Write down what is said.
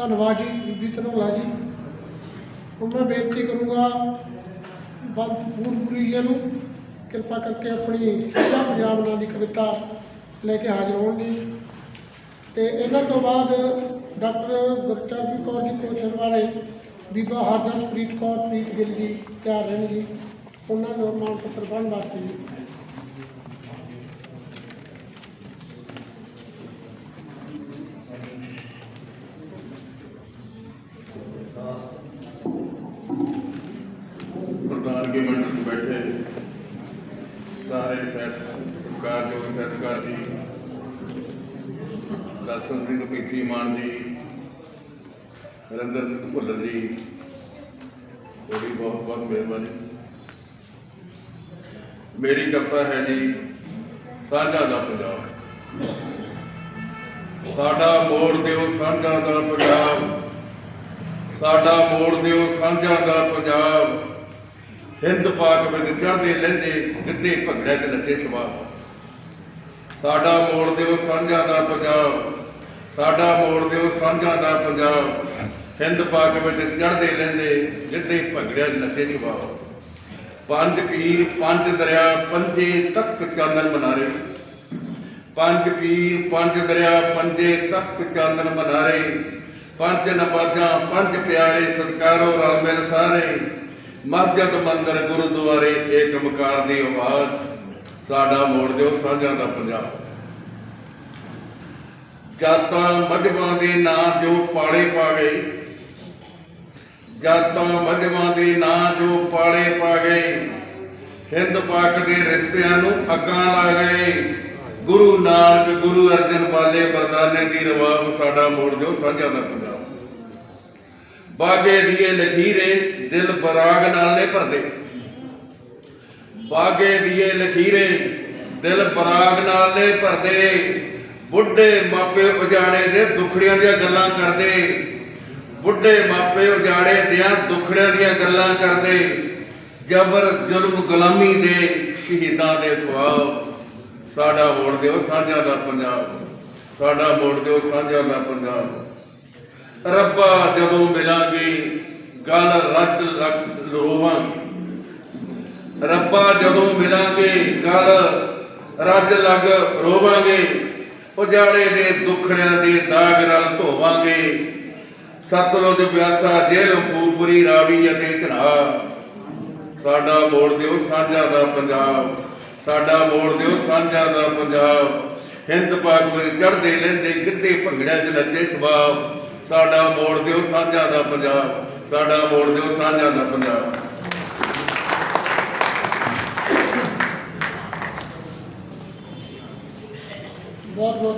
ਧੰਨਵਾਦ ਜੀ, ਬੀਬੀ ਧਨੋਲਾ ਜੀ। ਹੁਣ ਮੈਂ ਬੇਨਤੀ ਕਰੂੰਗਾ ਬੰਦ ਪੂਰਪੁਰੀ ਜੀ ਨੂੰ ਕਿਰਪਾ ਕਰਕੇ ਆਪਣੀ ਸਿੱਧਾ ਪੰਜਾਬ ਨਾਂ ਦੀ ਕਵਿਤਾ ਲੈ ਕੇ ਹਾਜ਼ਰ ਹੋਣਗੇ। ਤੇ ਇਹਨਾਂ ਤੋਂ ਬਾਅਦ ਡਾਕਟਰ ਗੁਰਚਰਨ ਕੌਰ ਜੀ ਕੋਸ਼ਣ ਵਾਲੇ, ਬੀਬਾ ਹਰਜਸਪ੍ਰੀਤ ਕੌਰ, ਪ੍ਰੀਤ ਗਿੱਲ ਜੀ ਤਿਆਰ ਰਹਿਣਗੇ। ਉਹਨਾਂ ਨੂੰ ਮਾਨ ਪੱਤਰ ਪੜ੍ਹਨ ਵਾਸਤੇ ਜੀ ਪ੍ਰਧਾਨਗੀ ਮੰਡਲ 'ਚ ਬੈਠੇ ਸਾਰੇ ਸਹਿਤ ਸਤਿਕਾਰਯੋਗ ਸਹਿਤਕਾਰ ਜੀ ਦਰਸ਼ਨ ਸਿੰਘ ਪੀਤੀ ਮਾਨ ਜੀ, ਨਰਿੰਦਰ ਸਿੰਘ ਭੁੱਲਰ ਜੀ ਤੁਹਾਡੀ ਬਹੁਤ ਬਹੁਤ ਮਿਹਰਬਾਨੀ। ਮੇਰੀ ਕਵਿਤਾ ਹੈ ਜੀ, ਸਾਂਝਾ ਦਾ ਪੰਜਾਬ। ਸਾਡਾ ਮੋੜ ਦਿਓ ਸਾਂਝਾ ਦਾ ਪੰਜਾਬ। ਸਾਡਾ ਮੋੜ ਦਿਓ ਸਾਂਝਾ ਦਾ ਪੰਜਾਬ। ਹਿੰਦ ਪਾਕ ਵਿੱਚ ਚੜਦੇ ਲਹਿੰਦੇ ਗਿੱਧੇ ਭੰਗੜੇ ਤੇ ਨੱਚੇ ਸਵਾ। ਸਾਡਾ ਮੋੜ ਦਿਓ ਸਾਂਝਾ ਦਾ ਪੰਜਾਬ, ਸਾਡਾ ਮੋੜ ਦਿਓ ਸਾਂਝਾ ਦਾ ਪੰਜਾਬ। ਹਿੰਦ ਪਾਕ ਵਿੱਚ ਚੜ੍ਹਦੇ ਲਹਿੰਦੇ ਗਿੱਧੇ ਭੰਗੜੇ ਤੇ ਨੱਚੇ ਸਵਾ। ਪੰਜ ਪੀਰ, ਪੰਜ ਦਰਿਆ, ਪੰਜੇ ਤਖਤ ਚਾਨਣ ਮਨਾਰੇ। ਪੰਜ ਪੀਰ, ਪੰਜ ਦਰਿਆ, ਪੰਜੇ ਤਖਤ ਚਾਨਣ ਮਨਾਰੇ। ਪੰਜ ਨਵਾਜਾਂ ਪੰਜ ਪਿਆਰੇ ਸਤਕਾਰੋ ਰਲ ਮਿਲ ਸਾਰੇ। ਮਸਜਿਦ ਮੰਦਰ ਗੁਰਦੁਆਰੇ ਏਕ ਦੀ ਆਵਾਜ਼ ਸਾਡਾ ਮੋੜ ਦਿਓ, ਸਾਂਝਾਂ ਦਾ ਪੰਜਾਬ। ਜਾਤਾਂ ਮਜਬਾਂ ਦੇ ਨਾਂ ਜੋ ਪਾੜੇ ਪਾ ਗਏ, ਜਾਤਾਂ ਮਜਬਾਂ ਦੇ ਨਾਂ ਜੋ ਪਾੜੇ ਪਾ ਗਏ, ਹਿੰਦ ਪਾਕ ਦੇ ਰਿਸ਼ਤਿਆਂ ਨੂੰ ਅੱਗਾਂ ਲਾ ਗਏ। ਗੁਰੂ ਨਾਨਕ, ਗੁਰੂ ਅਰਜਨ ਵਾਲੇ ਮਰਦਾਨੇ ਦੀ ਰਵਾਬ ਸਾਡਾ ਮੋੜ ਦਿਓ, ਸਾਂਝਾ ਦਾ ਪੰਜਾਬ। ਬਾਗੇ ਦੀਏ ਲਖੀਰੇ, ਦਿਲ ਬਰਾਗ ਨਾਲ ਨੇ ਭਰਦੇ। ਬਾਗੇ ਦੀਏ ਲਖੀਰੇ, ਦਿਲ ਬਰਾਗ ਨਾਲ ਨੇ ਭਰਦੇ। ਬੁੱਢੇ ਮਾਪੇ ਉਜਾੜੇ ਦੇ ਦੁਖੜਿਆਂ ਦੀਆਂ ਗੱਲਾਂ ਕਰਦੇ। ਬੁੱਢੇ ਮਾਪੇ ਉਜਾੜੇ ਦਿਆਂ ਦੁਖੜਿਆਂ ਦੀਆਂ ਗੱਲਾਂ ਕਰਦੇ। ਜਬਰ ਜ਼ੁਲਮ ਗੁਲਾਮੀ ਦੇ ਸ਼ਹੀਦਾਂ ਦੇ ਖਵਾਬ। ਸਾਡਾ ਮੋੜ ਦਿਓ ਸਾਂਝਾ ਦਾ ਪੰਜਾਬ। ਸਾਡਾ ਮੋੜ ਦਿਓ ਸਾਂਝਾ ਦਾ ਪੰਜਾਬ। ਰੱਬਾ, ਜਦੋਂ ਮਿਲਾਂਗੇ, ਗੱਲ ਰੱਜ ਲੱਗ ਰੋਵਾਂਗੇ। ਰੱਬਾ, ਜਦੋਂ ਮਿਲਾਂਗੇ, ਗੱਲ ਰੱਜ ਲੱਗ ਰੋਵਾਂਗੇ। ਉਜਾੜੇ ਦੇ ਦੁੱਖੜਿਆਂ ਦੇ ਦਾਗ ਨਾਲ ਧੋਵਾਂਗੇ। ਸਤਲੁਜ ਪਿਆਸਾ ਜੇਲ ਫੂਲਪੁਰੀ ਰਾਵੀ ਅਤੇ ਚਨਾ ਸਾਡਾ ਮੋੜ ਦਿਓ ਸਾਂਝਾ ਦਾ ਪੰਜਾਬ। ਸਾਡਾ ਮੋੜ ਦਿਓ ਸਾਂਝਾ ਦਾ ਪੰਜਾਬ। ਹਿੰਦ ਪਾਕ ਵਿੱਚ ਚੜਦੇ ਲੈਂਦੇ ਗਿੱਧੇ ਭੰਗੜਿਆਂ 'ਚ ਨੱਚੇ ਸਵਾਬ। ਸਾਡਾ ਮੋੜ ਦਿਓ ਸਾਂਝਾ ਦਾ ਪੰਜਾਬ। ਸਾਡਾ ਮੋੜ ਦਿਓ ਸਾਂਝਾ ਦਾ ਪੰਜਾਬ। ਬਹੁਤ ਬਹੁਤ